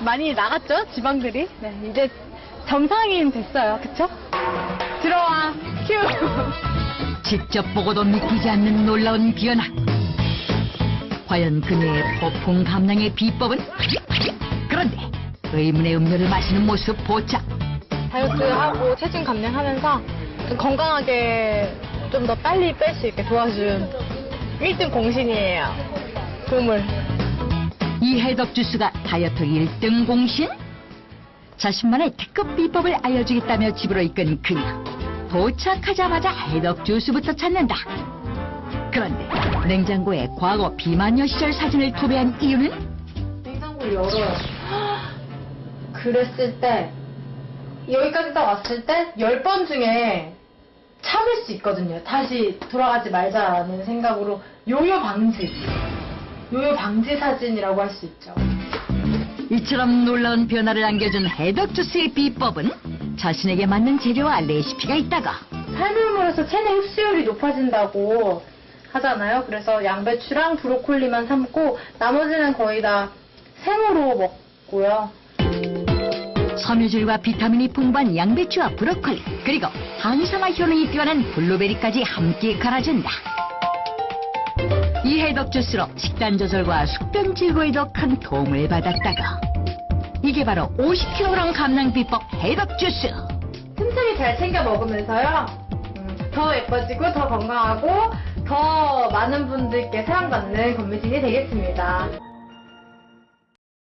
많이 나갔죠, 지방들이. 네, 이제 정상인 됐어요. 그쵸? 들어와, 큐! 직접 보고도 믿기지 않는 놀라운 변화. 과연 그녀의 폭풍 감량의 비법은? 그런데 의문의 음료를 마시는 모습 포착. 다이어트하고 체중 감량하면서 좀 건강하게 좀 더 빨리 뺄 수 있게 도와준 1등 공신이에요. 보물. 이 해독 주스가 다이어트 1등 공신? 자신만의 특급 비법을 알려주겠다며 집으로 이끈 그녀. 도착하자마자 해독 주스부터 찾는다. 그런데 냉장고에 과거 비만여 시절 사진을 도배한 이유는 냉장고를 열어요. 그랬을 때, 여기까지 딱 왔을 때, 10번 중에 참을 수 있거든요. 다시 돌아가지 말자라는 생각으로, 요요 방지. 요요 방지 사진이라고 할 수 있죠. 이처럼 놀라운 변화를 안겨준 해독 주스의 비법은 자신에게 맞는 재료와 레시피가 있다가 삶음으로써 체내 흡수율이 높아진다고 하잖아요. 그래서 양배추랑 브로콜리만 삶고, 나머지는 거의 다 생으로 먹고요. 섬유질과 비타민이 풍부한 양배추와 브로콜리 그리고 항산화 효능이 뛰어난 블루베리까지 함께 갈아준다. 이 해독 주스로 식단 조절과 숙변 제거에도 큰 도움을 받았다가 이게 바로 50kg 감량 비법 해독 주스. 틈틈이 잘 챙겨 먹으면서요. 음, 더 예뻐지고 더 건강하고 더 많은 분들께 사랑받는 건미진이 되겠습니다.